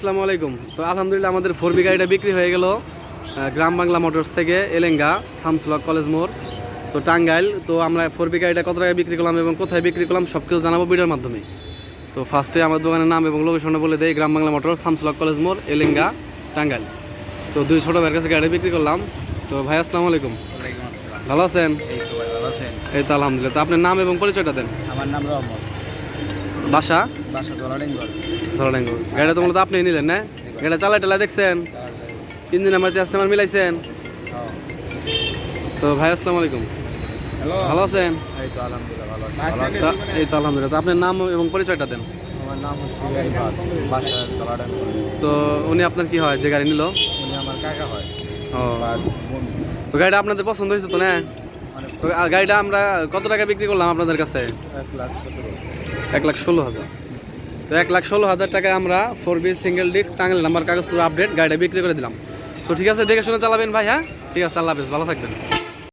আসসালামু আলাইকুম। তো আলহামদুলিল্লাহ আমাদের ফোর বি গাড়িটা বিক্রি হয়ে গেল গ্রাম বাংলা মোটরস থেকে এলেঙ্গা শামসুলক কলেজ মোড়। তো টাঙ্গাইল তো আমরা ফোর বি গাড়িটা কত টাকায় বিক্রি করলাম এবং কোথায় বিক্রি করলাম সব কিছু জানাব ভিডিওর মাধ্যমে। তো ফার্স্টে আমার দোকানের নাম এবং লোকেশনটা বলে দেয় গ্রাম বাংলা মোটর শামসুলক কলেজ মোড় এলেঙ্গা টাঙ্গাইল। তো দুই ছোটো ভাইয়ের কাছে গাড়ি বিক্রি করলাম। তো ভাই আসসালামু আলাইকুম। ভালো আছেন? এই তো ভালো আছেন। এই তো আলহামদুলিল্লাহ। তো আপনার নাম এবং পরিচয়টা দেন। আমার নাম রহমত। বাসা? বাসা গাড়িটা তো মূলত আপনি নিলেন না? গাড়িটা চালাই টালাই দেখছেন? ইঞ্জিন আমার চেষ্টা আমার মিলাইছেন? তো ভাই আসসালামু আলাইকুম। ভালো আছেন? এই তো আলহামদুলিল্লাহ এই তো আপনার নাম এবং পরিচয়টা দেন। আমার নাম হচ্ছে তো উনি আপনার কি হয়? যে গাড়ি নিল? উনি আমার কাকা হয়। ও। তো গাড়িটা আপনাদের পছন্দ হয়েছে তো না? মানে তো গাড়িটা আমরা কত টাকা বিক্রি করলাম আপনাদের কাছে? এক লাখ সতেরো। এক লাখ ষোলো হাজার। তো এক লাখ ষোলো হাজার টাকায় আমরা four B single disc Tangail number কাগজ পুরো আপডেট গাড়িটা বিক্রি করে দিলাম। তো ঠিক আছে, দেখে শুনে চালাবেন ভাই হ্যাঁ? ঠিক আছে, আল্লাহ হাফেজ, ভালো থাকবেন।